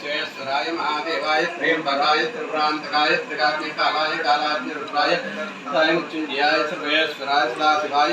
శ్రేయస్వరాయ మహాదేవాయ త్రయంబకాయ త్రిపురాంతకాయ త్రికాగ్నికాలాయ కాలాగ్నిరుద్రాయ సాయముచ్చుంజయాయ సర్వేశ్వరాయ సదాశివాయ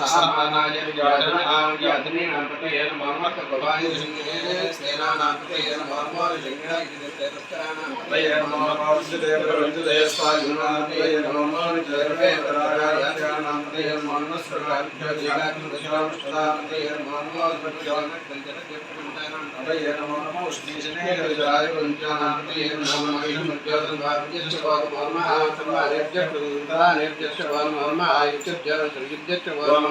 శ్రీమన్మహాదేవాయ నమో హిరణ్యవావేదేనాన్య దిశాన్యుతే నమో హరికేశే జపసు హరికేశాయోపవేతనే పుష్టానాంపతే నమో నమో భవస్య హేత్య జగతాంపతే నమో నమో రుద్రాయ తపాదమే క్షేత్రాణంపతే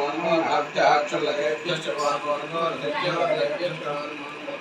हनुमान हत्या चल लगे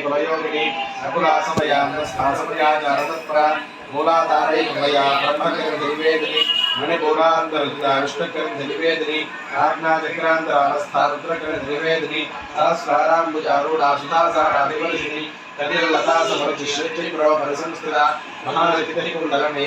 కులయోగిని అకులాసమయాంతస్థాసమయాచారతత్పర మూలాధారైకమయా బ్రహ్మకర దైవేదిని మణిపూరాంతరుద్ర విష్ణుకర నివేదిని ఆజ్ఞాచక్రాంతరాస్థా రుద్రకర నివేదిని సహస్రారాంబుజారూఢ मणिपूरान्तरक्ता विष्णुकरनिवेदिनी आज्ञाचक्रान्तरावस्था रुद्रकरनिवेदिनी सहस्राराम्बुजारूढा सुधासाराधिवर्षिणी तटिर्लता समर्चिश्रुतिप्रभो परिसंस्थिता महानतिकुण्डलमे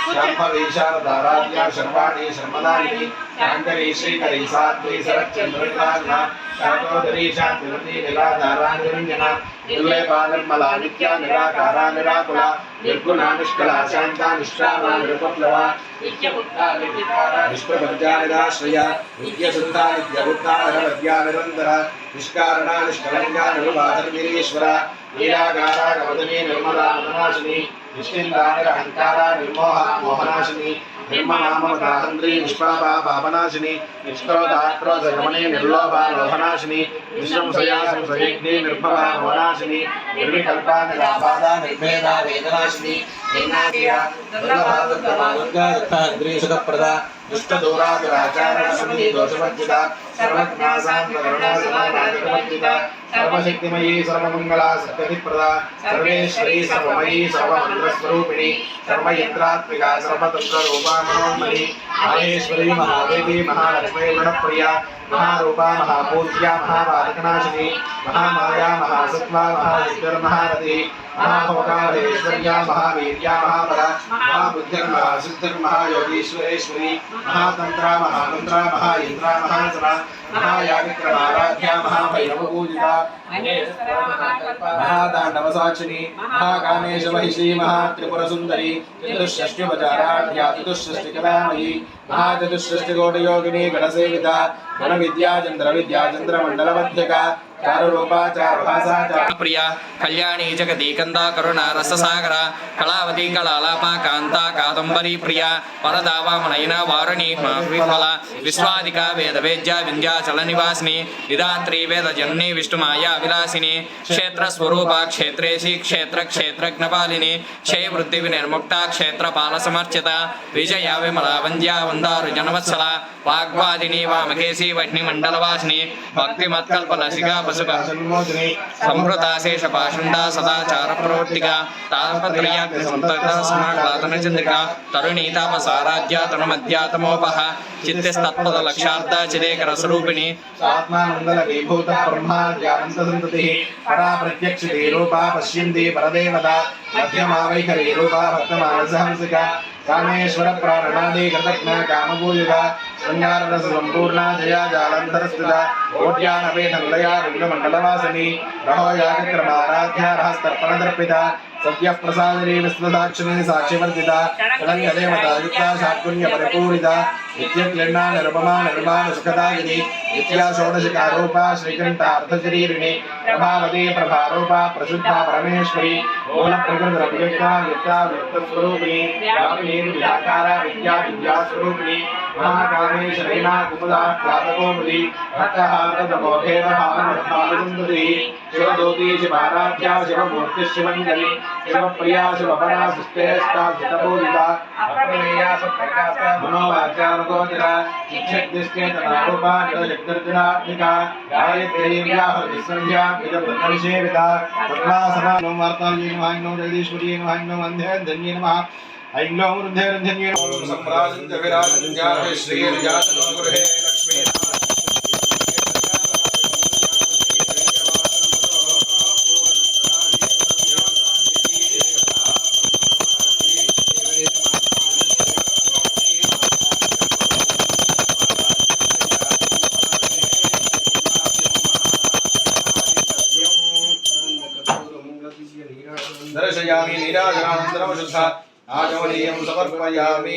భక్తి గమ్యా భక్తి వశ్యాపయామహ శాంభవీశారదారాధ్యా శర్వాణి శర్మదాయిని శాంకరీ శ్రీకరీ సాత్వీ శరత్చంద్రితాగ్న శాంతోదరీ శాంతివతి నిరాధారాంజన నిర్లేపానిర్మలా నిత్యా నిరాకారా నిరాకుల నిర్గుణా నిష్కళా శాంతా నిష్కామా నిరుపప్లవ నిష్ప్రపంచానిదాశ్రయ నిత్యశుద్ధా నిత్యబుద్ధారవద్యా నిరంతర నిష్కారణా నిష్కలంగా నిరుపాధర్మిరీశ్వర నీరాకారా గమదనీ నిర్మలా మనాశిని నిశ్చిందా అహంకార నిర్మోహ మోహనాశిని నిర్మనామృతాహంద్రీ నిష్పాప పాపనాశిని నిష్క్రోధాక్రోధ నిష్క్రోధాక్రోధగమనే నిర్లోభ లోహనాశిని నిశంశయా సంశయజ్ఞే నిర్భవ మోనాశిని నిర్వికల్ప నిరాపాద నిర్భేద వేదనాశిని నిర్నాదీయ దుర్గాదుర్గాదుర్గాదుర్గాద్రీసుఖప్రద దుష్టదూరాదురాచారణ సమితి దోషవర్జిత సర్వజ్ఞాసాం सर्वज्ञा सर्वशक्तिमयी सर्वमङ्गला सत्यधिप्रदा सर्वेश्वरी सर्वमयी सर्वमन्त्रस्वरूपिणी सर्वयन्त्रात्मिका सर्वतन्त्ररूपा मनोन्मयी महेश्वरी महादेवी महालक्ष्मी गुणप्रिया महारूपा महापूज्या महाबालकनाशिनी महामाया महासत्वा महाविद्युर्महारथी महाभोगारेश्वर्या महावीर्या महाबला महाबुद्धिर्महा सिद्धिर्महायोगीश्वरेश्वरी महातन्त्रा महामन्त्रा महायन्त्रा महासना మహాయాగక్రమ ఆరాధ్య మహాభైరవ పూజిత మహాదాండవ సాక్షిని మహాకామేశ మహిషీ మహాత్రిపుర సుందరి చతుషష్ఠ్యుపచారాఢ్యా చతుషష్ఠి కళామయీ మహాచతుషష్ఠి కోటి యోగిని గణసేవిత గణ విద్యాచంద్ర విద్యాచంద్ర మండల మధ్యక కళ్యాణి జగదీకంద కరుణ రససాగర కళావతి కళాలాప కాంత కాదంబరి ప్రియ వరదా వామనయన వారుణి విఫల విశ్వాదిక వేద వేద్య వింధ్యాచల నివాసిని విధాత్రి వేద జనని విష్ణుమాయా విలాసిని క్షేత్ర స్వరూప క్షేత్రేశి క్షేత్ర క్షేత్రజ్ఞపాలిని క్షయ వృద్ధి వినిర్ముక్త క్షేత్ర పాల సమర్చిత విజయ విమల వంద్య వందారు జనవత్సల వాగ్వాదిని వామకేశి వహ్ని మండలవాసిని భక్తిమత్కల్పన శిఖా పశుక సన్మోదిని సంహృతాశేష పాషుండ సదాచార ప్రవృత్తిక తాపత్రయాగ్ని సదాచార సమాహ్లాదన చంద్రిక తరుణీ తాపసారాధ్య తనుమధ్యాతమోపహ చిత్తిస్తత్పద లక్షార్థ చిదేకర స్వరూపిణి ఆత్మానందల విభూత బ్రహ్మాద్యానందసంతతి పరా ప్రత్యక్ష రూపా పశ్యంతి పరదేవత మధ్యమా వైఖరి రూపా భక్తమానసహంసిక కామేశ్వర ప్రాణనాది కృతజ్ఞ కామపూజిత శృంగారరస సంపూర్ణ జయా జాలంతరస్థిత కోట్యానపేట నిలయా రుద్రమండలవాసిని రహోయాగక్రమారాధ్య రహస్తర్పణదర్పిత సత్య ప్రసాదిని విశ్వదాక్షిణి సాక్షివర్జిత కళంగదేవత యుక్త శాత్పుణ్య పరిపూరిత నిత్యక్లిన్నా నిరుపమా నిర్మాణ సుఖదాగిని నిత్యా షోడశకారూపా శ్రీకంఠ అర్ధశరీరిణి ప్రభావతి ప్రభారూపా ప్రసిద్ధ పరమేశ్వరి మూల ప్రకృతి అభివ్యక్త విద్యా వ్యక్తస్వరూపిణి వ్యాపిని విద్యాకార విద్యా महाकामेशरेणा कुमुदा प्रातकोमृति भक्तहारदमोघेरहारभानुसन्दति शिवदोती शिवाराध्या शिवमूर्ति शिवञ्जलि शिवप्रिया शिवपरा सुस्तेस्ता शितपूजिता अप्रमेया सुप्रकाशा मनोवाचानुगोचरा इच्छद्दिश्चेतनारूपा निरजग्दर्जनात्मिका गायत्रीव्याः विसंज्ञा विदब्रह्मविषेविता सदा सदा नमो वार्तायै नमः नमो जगदीश्वर्यै नमः नमो अन्धे धन्ये नमः। ऐङ्गूर्धेर्धन्यों सम्राजन्त विराजन् जाते श्रीर्जातनो लक्ष्मी दर्शयामि नीराजनानन्दनमशुद्धा శుద్ధ ఆచమనీయం సమర్పయామి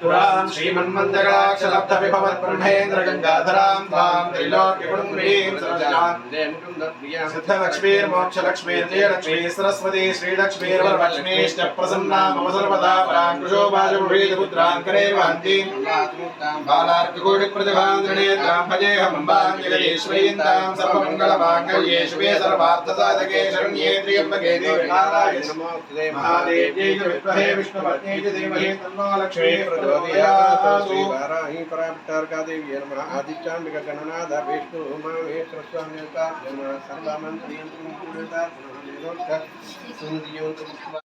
पुरां श्रीमन्मन्दगलाक्षलब्धविभवत् ब्रह्मेन्द्रगङ्गाधरां त्वां त्रिलोक्यगुणुम्रीं सर्वजनां लक्ष्मी सरस्वती श्रीलक्ष्मीर्वरलक्ष्मीश्च प्रसन्ना मम सर्वदा परां कृशो भाजभुवेदपुत्रां करे वहन्तीं बालार्ककोटिप्रतिभां सर्वमङ्गलमाङ्गल्ये शुभे सर्वार्थसाधके शरण्ये त्र्यम्बके देवे महादेव्यै च विद्महे च धीमहि तन्नो वाराही पराप्तार्का देवी नमः आदिचाण्डिक गणनाथ विष्णु उमामेश्वर स्वामी नमः सर्वमन्त्रियन्तु पूर्णता पुनः निरोक्त सुन्दरियोन्तु